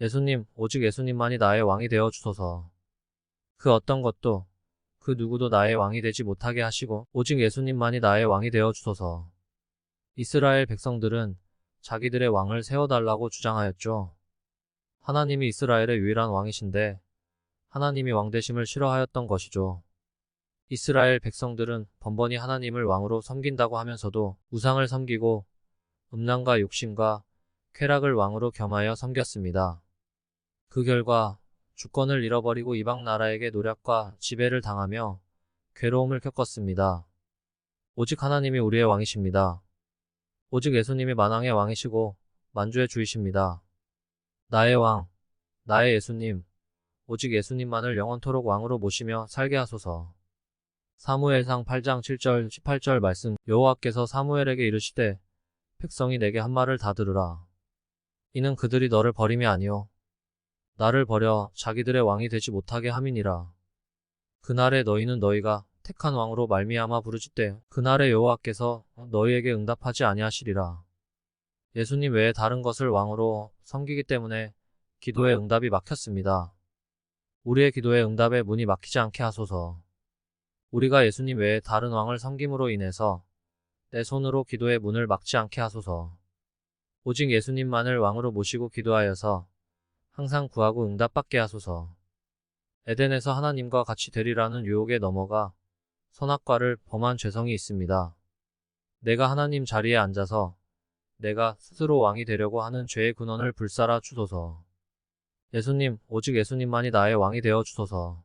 예수님, 오직 예수님만이 나의 왕이 되어 주소서. 그 어떤 것도, 그 누구도 나의 왕이 되지 못하게 하시고, 오직 예수님만이 나의 왕이 되어 주소서. 이스라엘 백성들은 자기들의 왕을 세워달라고 주장하였죠. 하나님이 이스라엘의 유일한 왕이신데, 하나님이 왕되심을 싫어하였던 것이죠. 이스라엘 백성들은 번번이 하나님을 왕으로 섬긴다고 하면서도 우상을 섬기고 음란과 욕심과 쾌락을 왕으로 겸하여 섬겼습니다. 그 결과 주권을 잃어버리고 이방 나라에게 노략과 지배를 당하며 괴로움을 겪었습니다. 오직 하나님이 우리의 왕이십니다. 오직 예수님이 만왕의 왕이시고 만주의 주이십니다. 나의 왕, 나의 예수님, 오직 예수님만을 영원토록 왕으로 모시며 살게 하소서. 사무엘상 8장 7절 18절 말씀 여호와께서 사무엘에게 이르시되 백성이 내게 한 말을 다 들으라. 이는 그들이 너를 버림이 아니요 나를 버려 자기들의 왕이 되지 못하게 함이니라. 그날에 너희는 너희가 택한 왕으로 말미암아 부르짖되 그날에 여호와께서 너희에게 응답하지 아니하시리라. 예수님 외에 다른 것을 왕으로 섬기기 때문에 기도의 응답이 막혔습니다. 우리의 기도의 응답에 문이 막히지 않게 하소서. 우리가 예수님 외에 다른 왕을 섬김으로 인해서 내 손으로 기도의 문을 막지 않게 하소서. 오직 예수님만을 왕으로 모시고 기도하여서 항상 구하고 응답받게 하소서. 에덴에서 하나님과 같이 되리라는 유혹에 넘어가 선악과를 범한 죄성이 있습니다. 내가 하나님 자리에 앉아서 내가 스스로 왕이 되려고 하는 죄의 근원을 불살아 주소서. 예수님, 오직 예수님만이 나의 왕이 되어 주소서.